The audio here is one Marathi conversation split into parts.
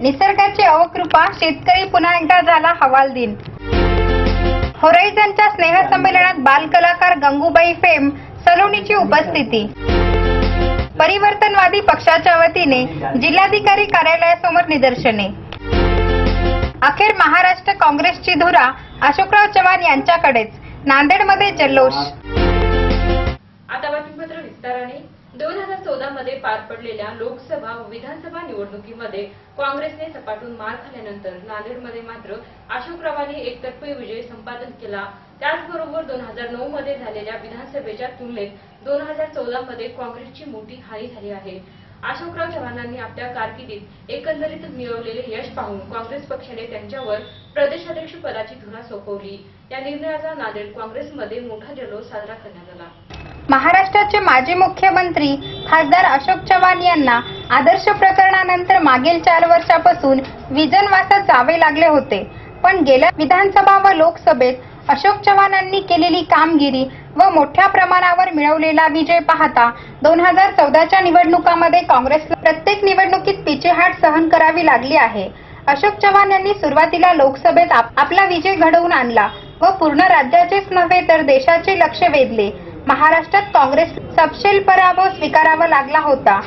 निसर्गाची अवकृपा शेतकरी पुन्हा एकदा झाला हवालदिन होरायझनच्या स्नेहसंमेलनात बालकलाकार गंगूबाई फेम सलोनीची उपस्थिती. परिवर्तनवादी पक्षाच्या वतीने जिल्हाधिकारी कार्यालयासमोर निदर्शने. अखेर महाराष्ट्र काँग्रेसची धुरा अशोकराव चव्हाण यांच्याकडेच. नांदेडमध्ये जल्लोष. दोन हजार चौदा मध्ये पार पडलेल्या लोकसभा व विधानसभा निवडणुकीमध्ये काँग्रेसने सपाटून मार खाल्ल्यानंतर नांदेडमध्ये मात्र अशोकरावांनी एकतर्फी विजय संपादन केला. त्याचबरोबर दोन हजार नऊ मध्ये झालेल्या विधानसभेच्या तुलनेत दोन हजार चौदा मध्ये काँग्रेसची मोठी हानी झाली आहे. अशोकराव चव्हाणांनी आपल्या कारकिर्दीत एकंदरीत मिळवलेले यश पाहून काँग्रेस पक्षाने त्यांच्यावर प्रदेशाध्यक्ष पदाची धुरा सोपवली. या निर्णयाचा नांदेड काँग्रेसमध्ये मोठा जल्लोष साजरा करण्यात आला. महाराष्ट्राचे माजी मुख्यमंत्री खासदार अशोक चव्हाण यांना आदर्श प्रकरणानंतर मागील चार वर्षापासून विजनवासात जावे लागले होते. पण गेल्या विधानसभा व लोकसभेत अशोक चव्हाणांनी केलेली कामगिरी व मोठ्या प्रमाणावर मिळवलेला विजय पाहता दोन हजार चौदाच्या निवडणुकामध्ये काँग्रेसला प्रत्येक निवडणुकीत पिछेहाट सहन करावी लागली आहे. अशोक चव्हाण यांनी सुरुवातीला लोकसभेत आप- आपला विजय घडवून आणला व पूर्ण राज्याचेच नव्हे तर देशाचे लक्ष वेधले. महाराष्ट्रात काँग्रेस सपशेल पराभव स्वीकारावा लागला होता.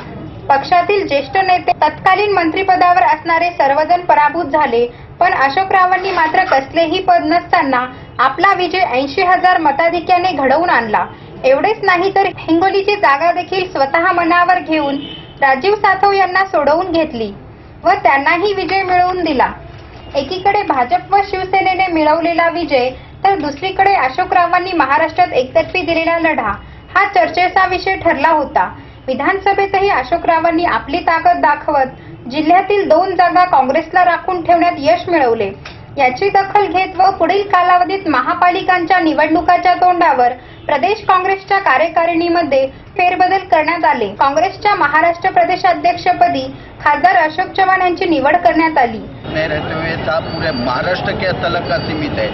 पक्षातील ज्येष्ठ नेते तत्कालीन मंत्रिपदावर असणारे सर्वजण पराभूत झाले पण अशोकरावांनी मात्र कसलेही पद नसताना आपला विजय ऐंशी हजार मताधिक्याने घडवून आणला. एवढेच नाही तर हिंगोलीची जागा देखील स्वतः मनावर घेऊन राजीव सातव यांना सोडवून घेतली व त्यांनाही विजय मिळवून दिला. एकीकडे भाजप व शिवसेनेने मिळवलेला विजय तर दुसरीकडे अशोकरावांनी महाराष्ट्रात एकतर्फी दिलेला लढा हा चर्चेचा विषय ठरला होता. विधानसभेतही अशोकरावांनी आपली ताकद दाखवत जिल्ह्यातील दोन जागा काँग्रेसला राखून ठेवण्यात यश मिळवले. याची दखल घेत व पुढील कालावधीत महापालिकांच्या निवडणुकाच्या तोंडावर प्रदेश काँग्रेसच्या कार्यकारिणीमध्ये फेरबदल करण्यात आले. काँग्रेसच्या महाराष्ट्र प्रदेशाध्यक्षपदी खासदार अशोक चव्हाण यांची निवड करण्यात आली. पूरे महाराष्ट्र के तलक का सीमित है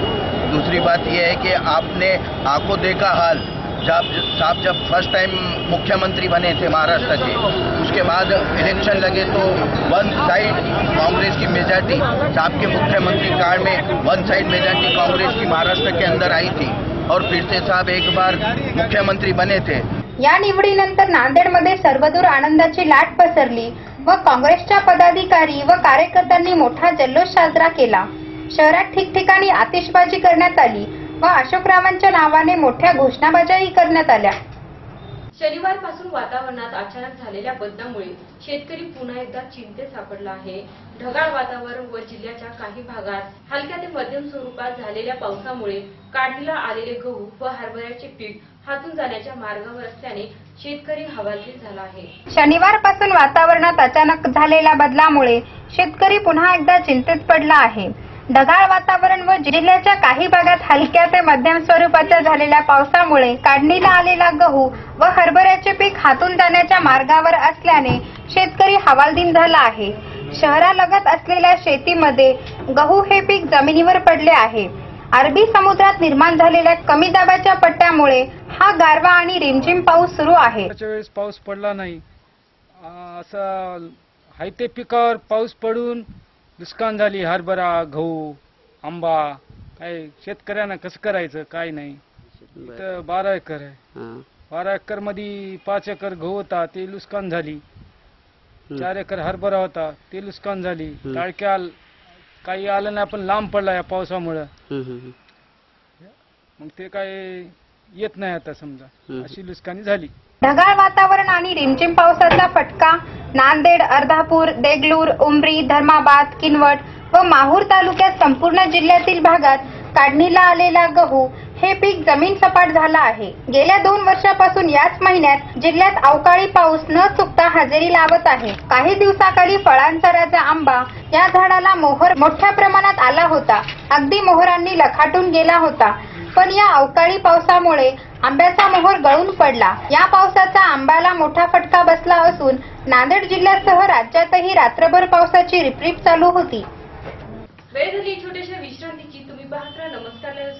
दूसरी बात यह है कि आपने आंखों देखा हाल। जब साहब जब फर्स्ट टाइम मुख्यमंत्री बने थे महाराष्ट्र के उसके बाद इलेक्शन लगे तो वन साइड कांग्रेस की मेजॉरिटी साहब के मुख्यमंत्री काल में वन साइड मेजॉरिटी कांग्रेस की महाराष्ट्र के अंदर आई थी। और फिर से साहब एक बार मुख्यमंत्री बने थे। या निवडीनंतर नांदेडमध्ये सर्वदूर आनंदाची लाट पसरली व काँग्रेसच्या पदाधिकारी व कार्यकर्त्यांनी मोठा जल्लोष साजरा केला. शहरात ठिकठिकाणी आतिषबाजी करण्यात आली व अशोकरावांच्या नावाने मोठ्या घोषणाबाजाही करण्यात आल्या. शनिवारपासून वातावरणात अचानक झालेल्या बदलामुळे शेतकरी पुन्हा एकदा चिंतेत सापडला आहे. ढगाळ वातावरण व जिल्ह्याच्या काही भागात हलक्या ते मध्यम स्वरूपात झालेल्या पावसामुळे काढणीला आलेले गहू व हरभऱ्याचे पीक हातून जाण्याच्या मार्गावर असल्याने शेतकरी हवालदिल झाला आहे. शनिवारपासून वातावरणात अचानक झालेल्या बदलामुळे शेतकरी पुन्हा एकदा चिंतेत पडला आहे. ढगाळ वातावरण व जिल्ह्याच्या काही भागात हलक्या ते मध्यम स्वरूपाच्या झालेल्या पावसामुळे काढणीला आलेला गहू व हरभऱ्याचे पीक हातून जाण्याच्या मार्गावर असल्याने शेतकरी हवालदिल झाला आहे. शहरालगत असलेल्या शेतीमध्ये गहू हे पीक जमिनीवर पडले आहे. अरबी समुद्रात निर्माण झालेल्या कमी दाबाच्या पट्ट्यामुळे हा गारवा आणि रिमझिम पाऊस सुरू आहे. वेळेस पाऊस पडला नाही. असं हायते पिकावर पाऊस पडून नुकसान झाली हरभरा गहू आंबा काय शेतकऱ्यांना कसं करायचं काय नाही. इथं बारा. एकर आहे. बारा एकरमध्ये पाच एकर गहू होता ते नुकसान झाली. चार एकर हरभरा होता ते नुकसान झाली. टाळक्या काही आलं नाही पण लांब पडला या पावसामुळं. मग ते काय येत नाही आता समजा. अशी नुकसानी झाली. ढगाळ वातावरण आणि रिमझिम पावसाचा फटका नांदेड अर्धापूर देगलूर उमरी धर्माबाद किनवट व माहूर तालुक्यात संपूर्ण जिल्ह्यातील भागात काढणीला आलेला गहू हे पीक जमीन सपाट झाला आहे. गेल्या दोन वर्षापासून याच महिन्यात जिल्ह्यात अवकाळी पाऊस न चुकता हजेरी लावत आहे. काही दिवसाखाली फळांचा राजा आंबा या झाडाला मोहर मोठ्या प्रमाणात आला होता. अगदी मोहरांनी लखाटून गेला होता. पण या अवकाळी पावसामुळे आंब्याचा मोहर गळून पडला. या पावसाचा आंब्याला मोठा फटका बसला असून नांदेड जिल्ह्यासह राज्यातही रात्रभर पावसाची रिपरिप चालू होती.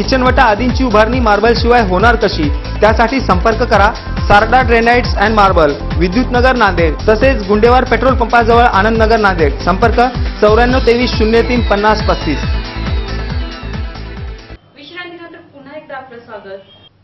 किचनवटा आदींची उभारणी मार्बलशिवाय होणार कशी? त्यासाठी संपर्क करा सारडा ड्रेनाइट्स अँड मार्बल विद्युत नगर नांदेड तसेच गुंडेवार पेट्रोल पंपाजवळ आनंदनगर नांदेड. संपर्क चौऱ्याण्णव तेवीस शून्य तीन पन्नास पस्तीस. पुन्हा एकदा आपलं स्वागत.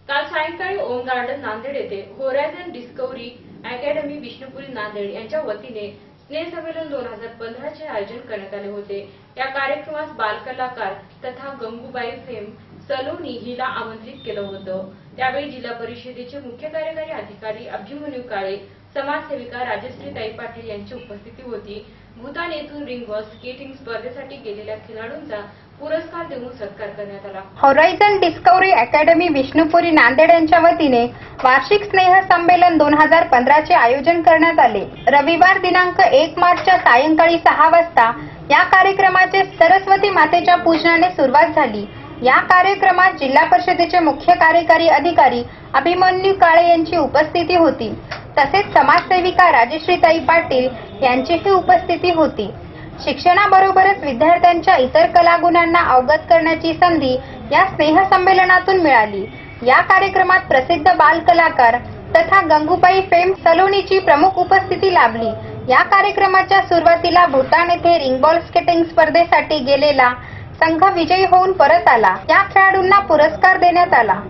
काल सायंकाळी ओम गार्डन नांदेड येथे horizon discovery academy Vishnupuri Nanded यांच्या वतीने स्नेहसंमेलन दोन हजार पंधराचे आयोजन करण्यात आले होते. या कार्यक्रमास बालकलाकार तथा गंगूबाई फेम सलोनी हिला आमंत्रित केलं होतं. त्यावेळी जिल्हा परिषदेचे मुख्य कार्यकारी अधिकारी अभिमन्यू काळे समाजसेविका राजश्रीताई पाटील यांची उपस्थिती होती. भूतान येथून रिंगवर स्केटिंग स्पर्धेसाठी गेलेल्या खेळाडूंचा पुरस्कार देऊन सत्कार करण्यात आला. Horizon discovery academy Vishnupuri Nanded यांच्या वतीने वार्षिक स्नेह संमेलन दोन हजार पंधराचे आयोजन करण्यात आले. रविवार दिनांक एक मार्चच्या सायंकाळी सहा वाजता या कार्यक्रमाचे सरस्वती मातेच्या पूजनाने सुरुवात झाली. या कार्यक्रमात जिल्हा परिषदेचे मुख्य कार्यकारी अधिकारी अभिमन्यू काळे यांची उपस्थिती होती. तसेच समाजसेविका राजश्रीताई पाटील यांचीही उपस्थिती होती. शिक्षणाबरोबरच विद्यार्थ्यांच्या इतर कलागुणांना अवगत करण्याची संधी या स्नेहसंमेलनातून मिळाली. या कार्यक्रमात प्रसिद्ध बाल कलाकार तथा गंगूबाई फेम सलोनीची प्रमुख उपस्थिती लाभली. या कार्यक्रमाच्या सुरुवातीला भूतान येथे रिंगबॉल स्केटिंग स्पर्धेसाठी गेलेला संघ विजयी होऊन परत आला. या खेळाडूंना पुरस्कार देण्यात आला.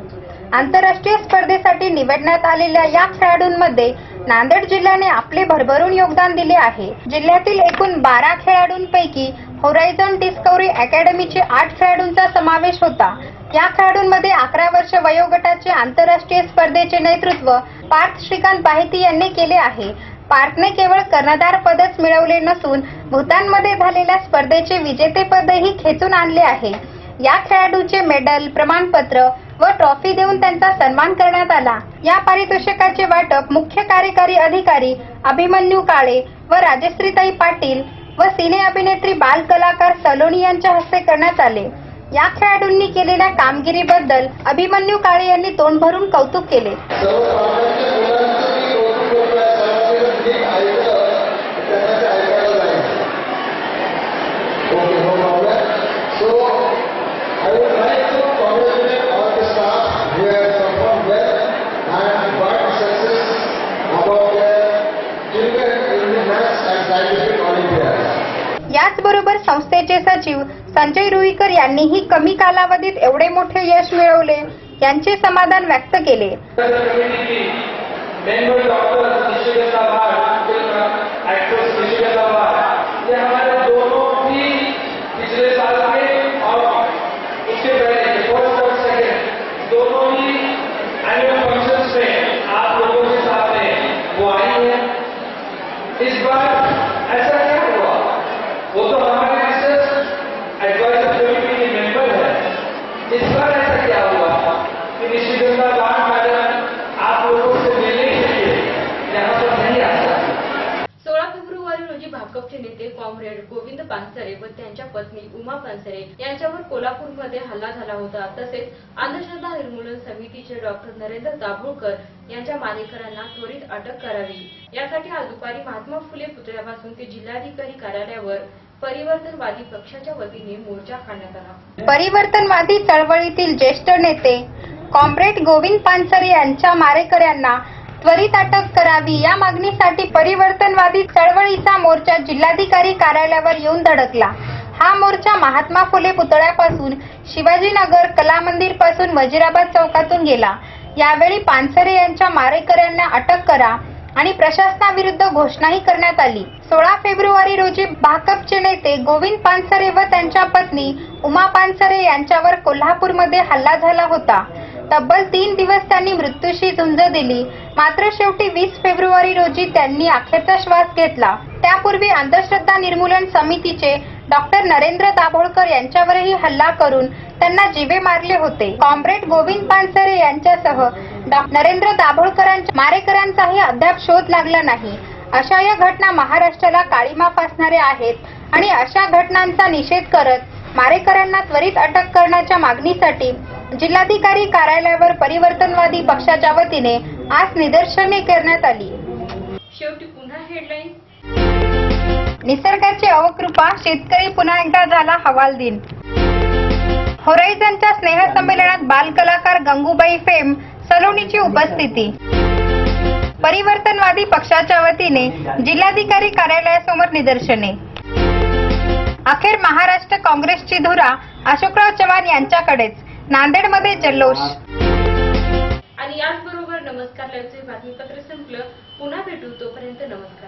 आंतरराष्ट्रीय स्पर्धेसाठी निवडण्यात आलेल्या या खेळाडूंमध्ये नांदेड जिल्ह्याने आपले भरभरून योगदान दिले आहे. जिल्ह्यातील एकूण बारा खेळाडूंपैकी होरायझन डिस्कवरी अकॅडमीचे आठ खेळाडूंचा समावेश होता. या खेळाडूंमध्ये अकरा वर्ष वयोगटाचे आंतरराष्ट्रीय स्पर्धेचे नेतृत्व पार्थ श्रीकांत बाहिती यांनी केले आहे. पार्थने केवळ कर्णधार पदच मिळवले नसून भूतानमध्ये झालेल्या स्पर्धेचे विजेतेपदही खेचून आणले आहे. या खेळाडूचे मेडल प्रमाणपत्र व ट्रॉफी देऊन त्यांचा सन्मान करण्यात आला. या पारितोषिकाचे वाटप मुख्य कार्यकारी अधिकारी अभिमन्यू काळे व राजश्रीताई पाटील व सिने अभिनेत्री बाल कलाकार सलोनी यांच्या हस्ते करण्यात आले. या खेळाडूंनी केलेल्या कामगिरीबद्दल अभिमन्यू काळे यांनी तोंड भरून कौतुक केले. संस्थेचे सचिव संजय रुईकर यांनीही कमी कालावधीत एवढे मोठे यश मिळवले यांचे समाधान व्यक्त केले बेंगलोर डॉक्टर ऋषिकेश लाभार एक्ट्रेस ऋषिकेश लाभार ये हमारे दोनों भी पिछले साल के और उसके पहले फर्स्ट और सेकेंड दोनों ही एनुअल फंक्शंस में आप लोगों के सामने वो आई है इस बार ऐसा क्या हुआ वो तो हमारे रिसर्च एडवाइजर कमेटी के मेंबर है कॉम्रेड गोविंद पानसरे व त्यांच्या पत्नी उमा पानसरे यांच्यावर कोल्हापूरमध्ये हल्ला झाला होता. तसेच अंधश्रद्धा निर्मूलन समितीचे डॉक्टर नरेंद्र दाभोळकर यांच्या मानेकरांना त्वरित अटक करावी. यासाठी आज दुपारी महात्मा फुले पुतळ्यापासून ते जिल्हाधिकारी कार्यालयावर परिवर्तनवादी पक्षाच्या वतीने मोर्चा काढण्यात आला. परिवर्तनवादी चळवळीतील ज्येष्ठ नेते कॉम्रेड गोविंद पानसरे यांच्या मारेकऱ्यांना त्वरित अटक करावी. या मागणीसाठी परिवर्तनवादी चळवळीचा मोर्चा जिल्हाधिकारी कार्यालयावर येऊन धडकला. हा मोर्चा महात्मा फुले पुतळ्यापासून शिवाजीनगर कला मंदिरपासून वजिराबाद चौकातून गेला. यावेळी पानसरे यांच्या मारेकऱ्यांना अटक करा आणि प्रशासनाविरुद्ध घोषणाही करण्यात आली. सोळा फेब्रुवारी रोजी भाकपचे नेते गोविंद पानसरे व त्यांच्या पत्नी उमा पानसरे यांच्यावर कोल्हापूरमध्ये हल्ला झाला होता. तब्बल तीन दिवस त्यांनी मृत्यूशी झुंज दिली. मात्र शेवटी वीस फेब्रुवारी रोजी त्यांनी अखेरचा श्वास घेतला. त्यापूर्वी अंधश्रद्धा निर्मूलन समितीचे डॉक्टर नरेंद्र दाभोळकर यांच्यावरही हल्ला करून त्यांना जीवे मारले होते. कॉम्रेड गोविंद पानसरे यांच्यासह डॉ. नरेंद्र दाभोळकरांच्या मारेकरांचाही अद्याप शोध लागला नाही. अशा या घटना महाराष्ट्राला काळीमा फासणाऱ्या आहेत आणि अशा घटनांचा निषेध करत मारेकरांना त्वरित अटक करण्याच्या मागणीसाठी जिल्हाधिकारी कार्यालयावर परिवर्तनवादी पक्षाच्या वतीने आज निदर्शने करण्यात आली. शेवटी पुन्हा हेडलाईन निसर्गाची अवकृपा शेतकरी पुन्हा एकदा झाला हवालदिन होरायझनच्या स्नेहसंमेलनात बालकलाकार गंगूबाई फेम सलोनीची उपस्थिती. परिवर्तनवादी पक्षाच्या वतीने जिल्हाधिकारी कार्यालयासमोर निदर्शने. अखेर महाराष्ट्र काँग्रेसची धुरा अशोकराव चव्हाण यांच्याकडेच. नांदेडमध्ये जल्लोष. आणि याचबरोबर नमस्कार लाईव्हचे बातमीपत्र संपलं. पुन्हा भेटू तोपर्यंत नमस्कार.